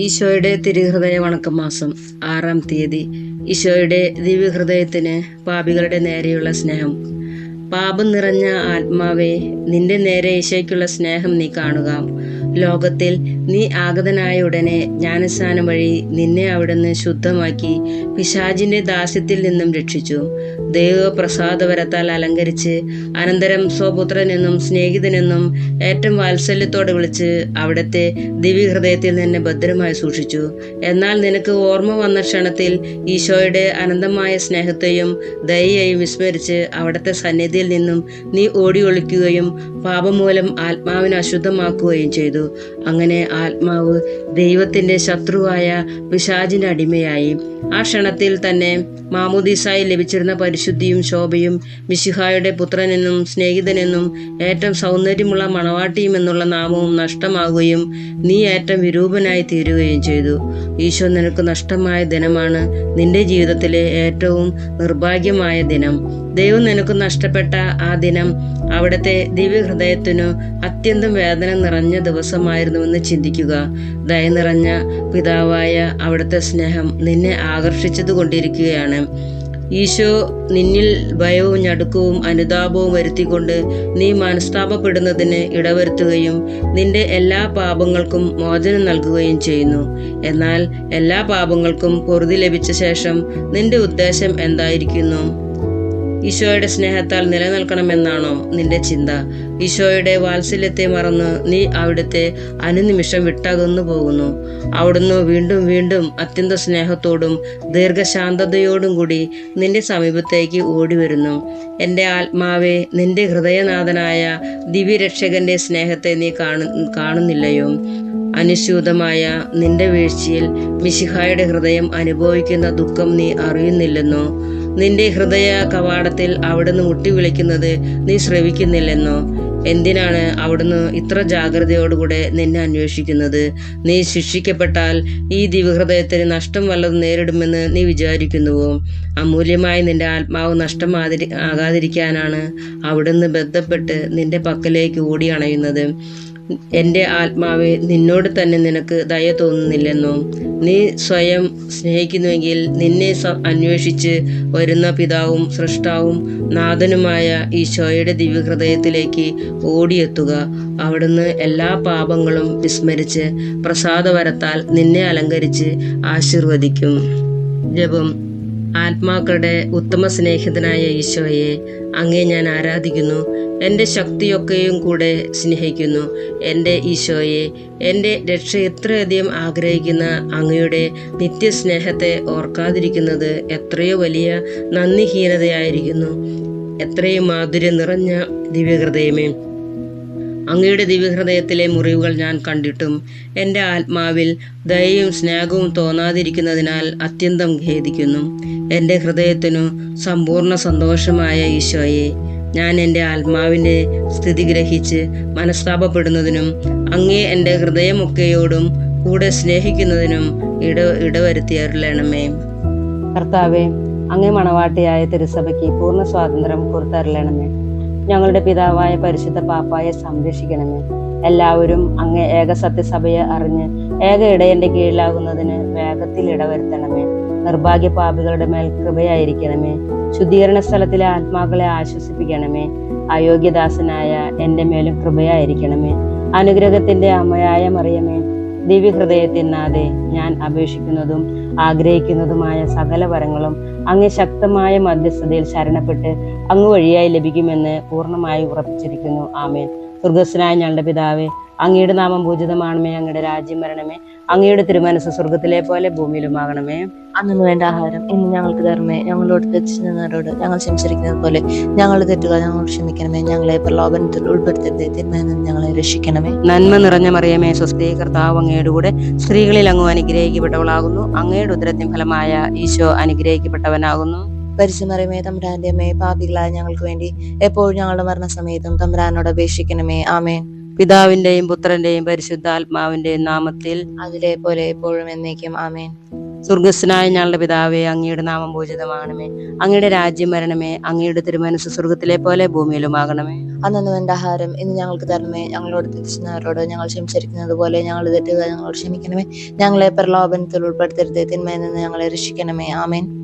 ഈശോയുടെ തിരുഹൃദയ വണക്കമാസം ആറാം തീയതി. ഈശോയുടെ ദിവ്യഹൃദയത്തിന് പാപികളുടെ നേരെയുള്ള സ്നേഹം. പാപം നിറഞ്ഞ ആത്മാവെ നിന്റെ നേരെ ഈശോയ്ക്കുള്ള സ്നേഹം നീ കാണുക. ലോകത്തിൽ നീ ആഗതനായ ഉടനെ ജ്ഞാനസ്നാനം വഴി നിന്നെ അവിടുന്ന് ശുദ്ധമാക്കി പിശാജിന്റെ ദാസ്യത്തിൽ നിന്നും രക്ഷിച്ചു. ദൈവ പ്രസാദവരത്താൽ അലങ്കരിച്ച് അനന്തരം സ്വപുത്രനെന്നും സ്നേഹിതനെന്നും ഏറ്റവും വാത്സല്യത്തോടെ വിളിച്ച് അവിടുത്തെ ദിവ്യഹൃദയത്തിൽ നിന്നെ ഭദ്രമായി സൂക്ഷിച്ചു. എന്നാൽ നിനക്ക് ഓർമ്മ വന്ന ക്ഷണത്തിൽ ഈശോയുടെ അനന്തമായ സ്നേഹത്തെയും ദയയെയും വിസ്മരിച്ച് അവിടുത്തെ സന്നിധിയിൽ നിന്നും നീ ഓടി ഒളിക്കുകയും പാപം മൂലം ആത്മാവിനെ അശുദ്ധമാക്കുകയും ചെയ്തു. അങ്ങനെ ആത്മാവ് ദൈവത്തിന്റെ ശത്രുവായ പിശാചിന്റെ അടിമയായി. ആ ക്ഷണത്തിൽ തന്നെ മാമുദീസായി ലഭിച്ചിരുന്ന പരിശുദ്ധിയും ശോഭയും മിശിഹായുടെ പുത്രനെന്നും സ്നേഹിതനെന്നും ഏറ്റവും സൗന്ദര്യമുള്ള മണവാട്ടിയും എന്നുള്ള നാമവും നഷ്ടമാകുകയും നീ ഏറ്റവും വിരൂപനായി തീരുകയും ചെയ്തു. ഈശോ നിനക്ക് നഷ്ടമായ ദിനമാണ് നിന്റെ ജീവിതത്തിലെ ഏറ്റവും നിർഭാഗ്യമായ ദിനം. ദൈവം നിനക്ക് നഷ്ടപ്പെട്ട ആ ദിനം അവിടുത്തെ ദിവ്യഹൃദയത്തിനു അത്യന്തം വേദന നിറഞ്ഞ ദിവസമായിരുന്നുവെന്ന് ചിന്തിക്കുക. ദയ നിറഞ്ഞ പിതാവായ അവിടുത്തെ സ്നേഹം നിന്നെ ആകർഷിച്ചത് കൊണ്ടിരിക്കുകയാണ്. ഈശോ നിന്നിൽ ഭയവും ഞടുക്കവും അനുതാപവും വരുത്തിക്കൊണ്ട് നീ മനസ്താപപ്പെടുന്നതിന് ഇടവരുത്തുകയും നിന്റെ എല്ലാ പാപങ്ങൾക്കും മോചനം നൽകുകയും ചെയ്യുന്നു. എന്നാൽ എല്ലാ പാപങ്ങൾക്കും പൊറുതി ലഭിച്ച ശേഷം നിന്റെ ഉദ്ദേശം എന്തായിരിക്കുന്നു? ഈശോയുടെ സ്നേഹത്താൽ നിലനിൽക്കണമെന്നാണോ നിന്റെ ചിന്ത? ഈശോയുടെ വാത്സല്യത്തെ മറന്ന് നീ അവിടുത്തെ അനുനിമിഷം വിട്ടകന്നു പോകുന്നു. അവിടുന്ന് വീണ്ടും വീണ്ടും അത്യന്ത സ്നേഹത്തോടും ദീർഘശാന്തതയോടും കൂടി നിന്റെ സമീപത്തേക്ക് ഓടി വരുന്നു എന്റെ ആത്മാവെ നിന്റെ ഹൃദയനാഥനായ ദിവ്യരക്ഷകന്റെ സ്നേഹത്തെ നീ കാണു കാണുന്നില്ലയോ? അനുസ്യൂതമായ നിന്റെ വീഴ്ചയിൽ മിശിഹായുടെ ഹൃദയം അനുഭവിക്കുന്ന ദുഃഖം നീ അറിയുന്നില്ലെന്നോ? നിന്റെ ഹൃദയ കവാടത്തിൽ അവിടുന്ന് മുട്ടി വിളിക്കുന്നത് നീ ശ്രവിക്കുന്നില്ലെന്നോ? എന്തിനാണ് അവിടുന്ന് ഇത്ര ജാഗ്രതയോടുകൂടെ നിന്നെ അന്വേഷിക്കുന്നത്? നീ ശിക്ഷിക്കപ്പെട്ടാൽ ഈ ദിവഹൃദയത്തിന് നഷ്ടം വല്ലതും നേരിടുമെന്ന് നീ വിചാരിക്കുന്നുവോ? അമൂല്യമായി നിന്റെ ആത്മാവ് നഷ്ടമാതിരി ആകാതിരിക്കാനാണ് അവിടുന്ന് ബന്ധപ്പെട്ട് നിന്റെ പക്കലേക്ക് ഓടി അണയുന്നത് എന്റെ ആത്മാവെ നിന്നോട് തന്നെ നിനക്ക് ദയ തോന്നുന്നില്ലെന്നോ? നീ സ്വയം സ്നേഹിക്കുന്നുവെങ്കിൽ നിന്നെ അന്വേഷിച്ച് വരുന്ന പിതാവും സൃഷ്ടാവും നാഥനുമായ ഈശോയുടെ ദിവ്യഹൃദയത്തിലേക്ക് ഓടിയെത്തുക. അവിടുന്ന് എല്ലാ പാപങ്ങളും വിസ്മരിച്ച് പ്രസാദവരത്താൽ നിന്നെ അലങ്കരിച്ച് ആശീർവദിക്കും. ജപം. ആത്മാക്കളുടെ ഉത്തമ സ്നേഹിതനായ ഈശോയെ അങ്ങേ ഞാൻ ആരാധിക്കുന്നു. എന്റെ ശക്തിയൊക്കെയും കൂടെ സ്നേഹിക്കുന്നു. എന്റെ ഈശോയെ എന്റെ രക്ഷ എത്രയധികം ആഗ്രഹിക്കുന്ന അങ്ങയുടെ നിത്യസ്നേഹത്തെ ഓർക്കാതിരിക്കുന്നത് എത്രയോ വലിയ നന്ദിഹീനതയായിരിക്കുന്നു. എത്രയും മാധുര്യം നിറഞ്ഞ ദിവ്യഹൃദയമേ അങ്ങയുടെ ദിവ്യഹൃദയത്തിലെ മുറിവുകൾ ഞാൻ കണ്ടിട്ടും എന്റെ ആത്മാവിൽ ദയയും സ്നേഹവും തോന്നാതിരിക്കുന്നതിനാൽ അത്യന്തം ഖേദിക്കുന്നു. എന്റെ ഹൃദയത്തിനു സമ്പൂർണ സന്തോഷമായ ഈശോയെ ഞാൻ എന്റെ ആത്മാവിന്റെ സ്ഥിതി ഗ്രഹിച്ച് മനസ്താപപ്പെടുന്നതിനും അങ്ങേ എന്റെ ഹൃദയമൊക്കെയോടും കൂടെ സ്നേഹിക്കുന്നതിനും ഇട ഇടവരുത്തിയരുളണമേ കർത്താവെ അങ്ങേ മണവാട്ടിയായ തിരുസഭയ്ക്ക് പൂർണ സ്വാതന്ത്ര്യം കൊടുത്തരളണമേ. ഞങ്ങളുടെ പിതാവായ പരിശുദ്ധ പാപ്പായെ സംരക്ഷിക്കണമേ. എല്ലാവരും അങ്ങ് ഏക സത്യസഭയെ അറിഞ്ഞ് ഏക ഇടയന്റെ കീഴിലാകുന്നതിന് വേഗത്തിൽ ഇടവരുത്തണമേ. നിർഭാഗ്യ പാപികളുടെ മേൽ കൃപയായിരിക്കണമേ. ശുദ്ധീകരണ സ്ഥലത്തിലെ ആത്മാക്കളെ ആശ്വസിപ്പിക്കണമേ. അയോഗ്യദാസനായ എന്റെ മേലും കൃപയായിരിക്കണമേ. അനുഗ്രഹത്തിന്റെ അമ്മയായ മറിയമേ ദിവ്യഹൃദയത്തിനാതെ ഞാൻ അപേക്ഷിക്കുന്നതും ആഗ്രഹിക്കുന്നതുമായ സകല വരങ്ങളും അങ്ങ് ശക്തമായ മധ്യസ്ഥതയിൽ ശരണപ്പെട്ട് അങ്ങ് വഴിയായി ലഭിക്കുമെന്ന് പൂർണമായി ഉറപ്പിച്ചിരിക്കുന്നു. ആമേൻ. സ്വർഗസ്വനായ ഞങ്ങളുടെ പിതാവേ അങ്ങയുടെ നാമം പൂജിതമാണമേ. അങ്ങയുടെ രാജ്യം വരണമേ. അങ്ങയുടെ തിരുമനസ് സ്വർഗത്തിലെ പോലെ ഭൂമിയിലുമാകണമേ. അന്ന് വേണ്ട ആഹാരം ഇന്ന് ഞങ്ങൾക്ക് തരണമേ. ഞങ്ങളോട് തെറ്റിച്ചു നിന്നവരോട് ഞങ്ങൾ ക്ഷമിച്ചിരിക്കുന്നത് പോലെ ഞങ്ങൾ തെറ്റുകൾ ഞങ്ങൾ ക്ഷമിക്കണമേ. ഞങ്ങളെ പ്രലോഭനത്തിൽ ഉൾപ്പെടുത്തരുതേ. തിന്മയിൽ നിന്ന് ഞങ്ങളെ രക്ഷിക്കണമേ. നന്മ നിറഞ്ഞ മറിയമേ സ്വസ്തി കർത്താവ് അങ്ങയുടെ കൂടെ സ്ത്രീകളിൽ അങ്ങ് അനുഗ്രഹിക്കപ്പെട്ടവളാകുന്നു. അങ്ങയുടെ ഉദരത്തിൻ ഫലമായ ഈശോ അനുഗ്രഹിക്കപ്പെട്ടവനാകുന്നു. പരിശുമറിയമേ തമ്പുരാന്റെ അമ്മേ പാപികളായ ഞങ്ങൾക്ക് വേണ്ടി എപ്പോഴും ഞങ്ങളുടെ മരണസമയത്തും തമ്പുരാനോട് അപേക്ഷിക്കണമേ. ആമേ പിതാവിന്റെയും പുത്രന്റെയും പരിശുദ്ധാത്മാവിന്റെയും നാമത്തിൽ അതിലെ പോലെ എപ്പോഴും എന്നേക്കും. ആമേൻ. സ്വർഗസ്നായ ഞങ്ങളുടെ പിതാവേ അങ്ങയുടെ നാമം പൂജിതമാകണമേ. അങ്ങയുടെ രാജ്യം വരണമേ. അങ്ങയുടെ തിരുമനസ് സ്വർഗത്തിലെ പോലെ ഭൂമിയിലുമാകണമേ. അന്നു എന്റെ ആഹാരം ഇന്ന് ഞങ്ങൾക്ക് തരണമേ. ഞങ്ങളോട് തിരിച്ചുന്നവരോട് ഞങ്ങൾ ക്ഷമിച്ചിരിക്കുന്നത് പോലെ ഞങ്ങൾ തെറ്റുക ഞങ്ങളോട് ക്ഷമിക്കണമേ. ഞങ്ങളെ പ്രലോഭനത്തിൽ ഉൾപ്പെടുത്തരുത്. തിന്മയിൽ നിന്ന് ഞങ്ങളെ രക്ഷിക്കണമേ. ആമേൻ.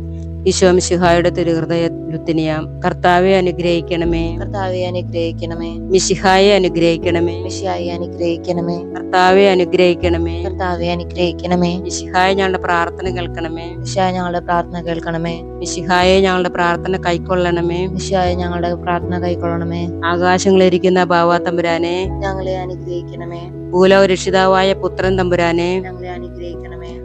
ഈശോ മിശിഹായുടെ തിരുഹൃദയ ലുത്തിനിയാം കർത്താവെ അനുഗ്രഹിക്കണമേ. കർത്താവെ അനുഗ്രഹിക്കണമേ. മിശിഹായെ അനുഗ്രഹിക്കണമേ. മിശിഹായി അനുഗ്രഹിക്കണമേ. കർത്താവെ അനുഗ്രഹിക്കണമേ. കർത്താവെ അനുഗ്രഹിക്കണമേ. മിശിഹായെ ഞങ്ങളുടെ പ്രാർത്ഥന കേൾക്കണമേ. മിശിഹായ ഞങ്ങളുടെ പ്രാർത്ഥന കേൾക്കണമേ. മിശിഹായെ ഞങ്ങളുടെ പ്രാർത്ഥന കൈക്കൊള്ളണമേ. മിശിഹായ ഞങ്ങളുടെ പ്രാർത്ഥന കൈക്കൊള്ളണമേ. ആകാശങ്ങളിരിക്കുന്ന ബാവാ തമ്പുരാനെ. ഞങ്ങളെ അനുഗ്രഹിക്കണമേ. ഭൂലോ രക്ഷിതാവായ പുത്രൻ തമ്പുരാനെ. ഞങ്ങളെ അനുഗ്രഹിക്കണമേ.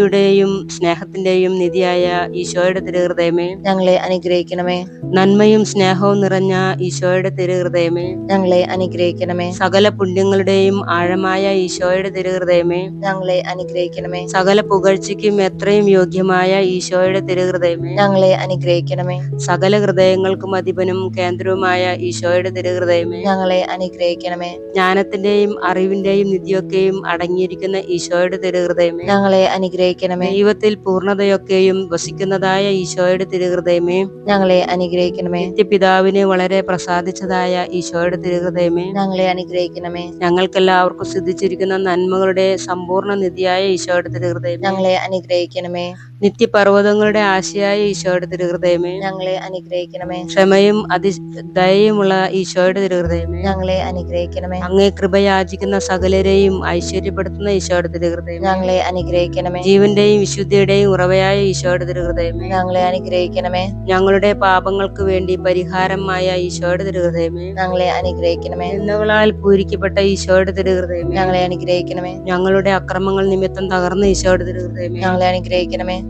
നീതിയുടെയും സ്നേഹത്തിന്റെയും നിധിയായ ഈശോയുടെ തിരുഹൃദയമേ. ഞങ്ങളെ അനുഗ്രഹിക്കണമേ. നന്മയും സ്നേഹവും നിറഞ്ഞ ഈശോയുടെ തിരുഹൃദയമേ. ഞങ്ങളെ അനുഗ്രഹിക്കണമേ. സകല പുണ്യങ്ങളുടെയും ആഴമായ ഈശോയുടെ തിരുഹൃദയമേ. ഞങ്ങളെ അനുഗ്രഹിക്കണമേ. സകല പുകഴ്ചയ്ക്കും എത്രയും യോഗ്യമായ ഈശോയുടെ തിരുഹൃദയമേ. ഞങ്ങളെ അനുഗ്രഹിക്കണമേ. സകല ഹൃദയങ്ങൾക്കും അധിപനും കേന്ദ്രവുമായ ഈശോയുടെ തിരുഹൃദയമേ. ഞങ്ങളെ അനുഗ്രഹിക്കണമേ. ജ്ഞാനത്തിന്റെയും അറിവിന്റെയും നിധിയൊക്കെയും അടങ്ങിയിരിക്കുന്ന ഈശോയുടെ തിരുഹൃദയമേ. ഞങ്ങളെ അനുഗ്രഹിക്കണമേ ദൈവത്തിൽ പൂർണതയൊക്കെയും വസിക്കുന്നതായ ഈശോയുടെ തിരുഹൃദയമേ. ഞങ്ങളെ അനുഗ്രഹിക്കണമേ. നിത്യപിതാവിനെ വളരെ പ്രസാദിച്ചതായ ഈശോയുടെ തിരുഹൃദയമേ. ഞങ്ങളെ അനുഗ്രഹിക്കണമേ. ഞങ്ങൾക്കെല്ലാവർക്കും സിദ്ധിച്ചിരിക്കുന്ന നന്മകളുടെ സമ്പൂർണ നിധിയായ ഈശോയുടെ തിരുഹൃദയം ഞങ്ങളെ അനുഗ്രഹിക്കണമേ. നിത്യപർവതങ്ങളുടെ ആശയായ ഈശോയുടെ തിരുഹൃദയമേ. ഞങ്ങളെ അനുഗ്രഹിക്കണമേ. ക്ഷമയും അതി ദയയുമുള്ള ഈശോയുടെ തിരുഹൃദയമേ. ഞങ്ങളെ അനുഗ്രഹിക്കണമേ. അങ്ങേ കൃപയാചിക്കുന്ന സകലരെയും ഐശ്വര്യപ്പെടുത്തുന്ന ഈശോയുടെ തിരുഹൃദയം ഞങ്ങളെ അനുഗ്രഹിക്കണമേ. ജീവന്റെയും വിശുദ്ധിയുടെയും ഉറവയായ ഈശോയുടെ തിരുഹൃദയമേ. ഞങ്ങളെ അനുഗ്രഹിക്കണമേ. ഞങ്ങളുടെ പാപങ്ങൾക്ക് വേണ്ടി പരിഹാരമായ ഈശോയുടെ തിരുഹൃദയമേ. ഞങ്ങളെ അനുഗ്രഹിക്കണമേ. നിന്ദകളാൽ പൂരിക്കപ്പെട്ട ഈശോയുടെ തിരുഹൃദയമേ. ഞങ്ങളെ അനുഗ്രഹിക്കണമേ. ഞങ്ങളുടെ അക്രമങ്ങൾ നിമിത്തം തകർന്ന ഈശോയുടെ തിരുഹൃദയമേ. ഞങ്ങളെ അനുഗ്രഹിക്കണമേ.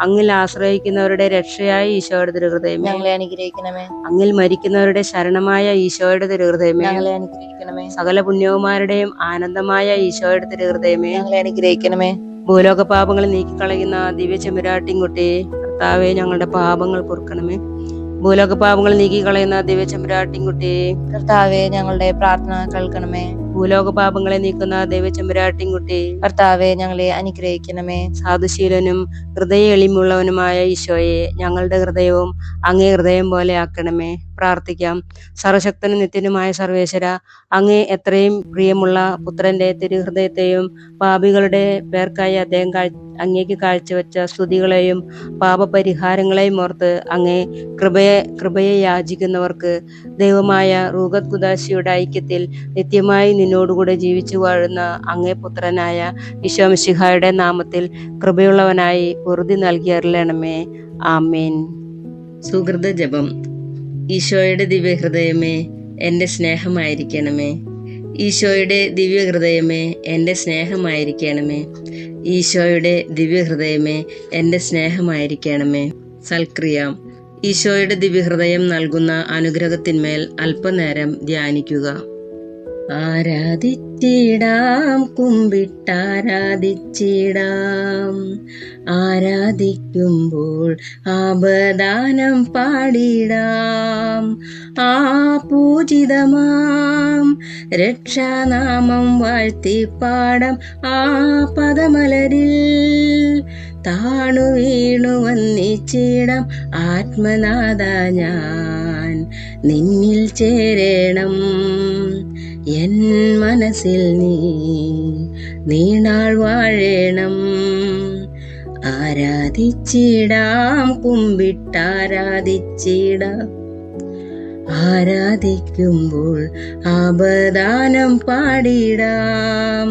അങ്ങിൽ ആശ്രയിക്കുന്നവരുടെ രക്ഷയായ ഈശോയുടെ തിരുഹൃദയമേ. ഞങ്ങളെ അനുഗ്രഹിക്കണമേ. അങ്ങിൽ മരിക്കുന്നവരുടെ ശരണമായ ഈശോയുടെ തിരുഹൃദയമേ. ഞങ്ങളെ അനുഗ്രഹിക്കണമേ. സകല പുണ്യവുമാരുടെയും ആനന്ദമായ ഈശോയുടെ തിരുഹൃദയമേ. ഞങ്ങളെ അനുഗ്രഹിക്കണമേ. ഭൂലോക പാപങ്ങൾ നീക്കിക്കളയുന്ന ദിവ്യ ചെമ്പുരാട്ടിൻകുട്ടി കർത്താവെ ഞങ്ങളുടെ പാപങ്ങൾ പൊറുക്കണമേ. ഭൂലോക പാപങ്ങൾ നീക്കിക്കളയുന്ന ദിവ്യ ചെമ്പുരാട്ടിൻകുട്ടി കർത്താവെ ഞങ്ങളുടെ പ്രാർത്ഥന കേൾക്കണമേ. ഭൂലോക പാപങ്ങളെ നീക്കുന്ന ദൈവചെമ്പരാട്ടിൻകുട്ടി ചെമ്പുരാട്ടിൻകുട്ടി കർത്താവെ ഞങ്ങളെ അനുഗ്രഹിക്കണമേ. സാധുശീലനും ഹൃദയ എളിമുള്ളവനുമായ ഈശോയെ ഞങ്ങളുടെ ഹൃദയവും അങ്ങേ ഹൃദയം പോലെ ആക്കണമേ. പ്രാർത്ഥിക്കാം. സർവശക്തനും നിത്യനുമായ സർവേശ്വര അങ്ങേ എത്രയും പ്രിയമുള്ള പുത്രന്റെ തിരുഹൃദയത്തെയും പാപികളുടെ പേർക്കായി അദ്ദേഹം അങ്ങേക്ക് കാഴ്ചവെച്ച സ്തുതികളെയും പാപപരിഹാരങ്ങളെയും ഓർത്ത് അങ്ങേ കൃപയെ കൃപയെ യാചിക്കുന്നവർക്ക് ദൈവമായ റൂഗത് കുദാശിയുടെ ഐക്യത്തിൽ നിത്യമായി നിന്നോടുകൂടെ ജീവിച്ചു വാഴുന്ന അങ്ങേ പുത്രനായ വിശ്വമിശിഹായുടെ നാമത്തിൽ കൃപയുള്ളവനായി ഉറുതി നൽകിയറിലണമേ ആമേൻ. സുഹൃത ജപം. ഈശോയുടെ ദിവ്യഹൃദയമേ എന്റെ സ്നേഹമായിരിക്കണമേ. ഈശോയുടെ ദിവ്യഹൃദയമേ എന്റെ സ്നേഹമായിരിക്കണമേ. ഈശോയുടെ ദിവ്യഹൃദയമേ എന്റെ സ്നേഹമായിരിക്കണമേ. സൽക്രിയ. ഈശോയുടെ ദിവ്യഹൃദയം നൽകുന്ന അനുഗ്രഹത്തിന്മേൽ അല്പനേരം ധ്യാനിക്കുക. ആരാധിച്ചിടാം കുമ്പിട്ടാരാധിച്ചിടാം. ആരാധിക്കുമ്പോൾ ആപദാനം പാടിടാം. ആ പൂജിതമാം രക്ഷാനാമം വാഴ്ത്തിപ്പാടം ആ പദമലരിൽ. താണു വീണു വന്നിച്ചിടം ആത്മനാഥ ഞാൻ. നിന്നിൽ ചേരണം. എൻ മനസ്സിൽ നീ നീണാൾ വാഴേണം. ആരാധിച്ചിടാം കുമ്പിട്ടാരാധിച്ചിടാം. ആരാധിക്കുമ്പോൾ അപദാനം പാടിടാം.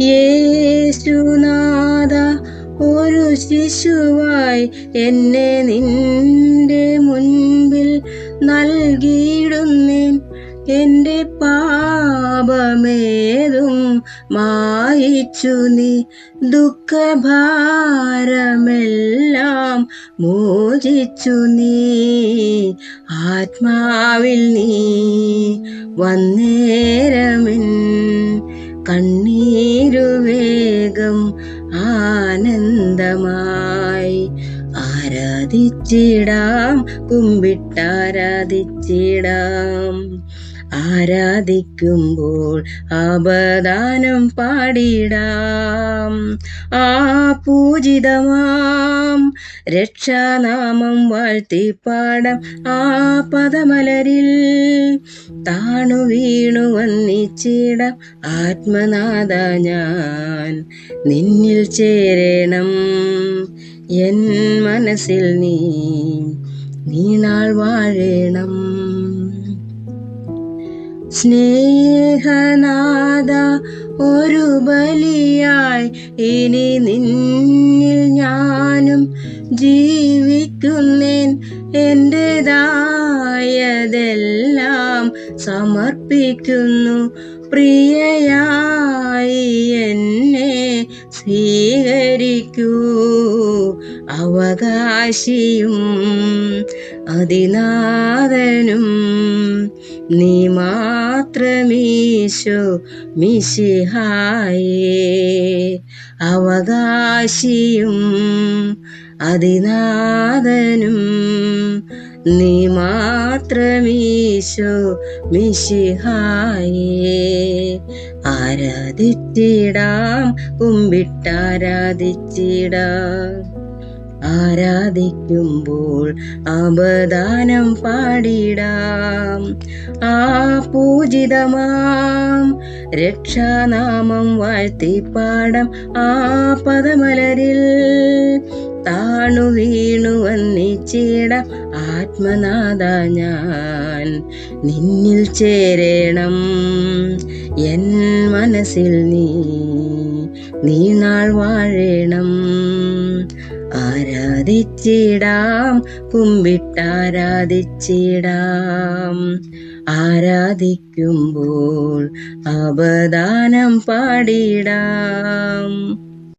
യേശുനാഥ ഒരു ശിശുവായി എന്നെ നിന്റെ മുൻപിൽ നൽകിയിടുന്നേൻ. എന്റെ പാപമേതും മായിച്ചു നീ. ദുഃഖഭാരമെല്ലാം മോചിച്ചു നീ. ആത്മാവിൽ നീ വന്നേരമിൻ. കണ്ണീരുവേഗം ആനന്ദമായി. ആരാധിച്ചിടാം കുമ്പിട്ടാരാധിച്ചിടാം. ആരാധിക്കുമ്പോൾ ആപദാനം പാടിടാം. ആ പൂജിതമാം രക്ഷാനാമം വാഴ്ത്തിപ്പാടം ആ പദമലരിൽ. താണു വീണു വന്നിച്ചിടം ആത്മനാഥ ഞാൻ. നിന്നിൽ ചേരണം എൻ മനസ്സിൽ നീ. നീണാൾ വാഴേണം. സ്നേഹനാഥ ഒരു ബലിയായി ഇനി നിന്നിൽ ഞാനും ജീവിക്കുന്നേൻ എന്റെതായതെല്ലാം സമർപ്പിക്കുന്നു. പ്രിയയായി എന്നെ സ്വീകരിക്കൂ. അവകാശിയും അതിനാഥനും നീ മാത്രമീശോ മിശിഹായേ. അവകാശിയും അതിനാഥനും നീ മാത്രമീശോ മിശിഹായേ. ആരാധിച്ചിടാം കുമ്പിട്ടാരാധിച്ചിടാം. ആരാധിക്കുമ്പോൾ അപദാനം പാടിടാം. ആ പൂജിതമാം. രക്ഷാനാമം വാഴ്ത്തിപ്പാടം ആ പദമലരിൽ. താണു വീണു വന്നിച്ചിടം ആത്മനാഥ ഞാൻ. നിന്നിൽ ചേരണം എൻ മനസ്സിൽ നീ. നീ നാൾ വാഴേണം. ആരാധിച്ചിടാം കുമ്പിട്ടാരാധിച്ചിടാം. ആരാധിക്കുമ്പോൾ അപദാനം പാടിടാം.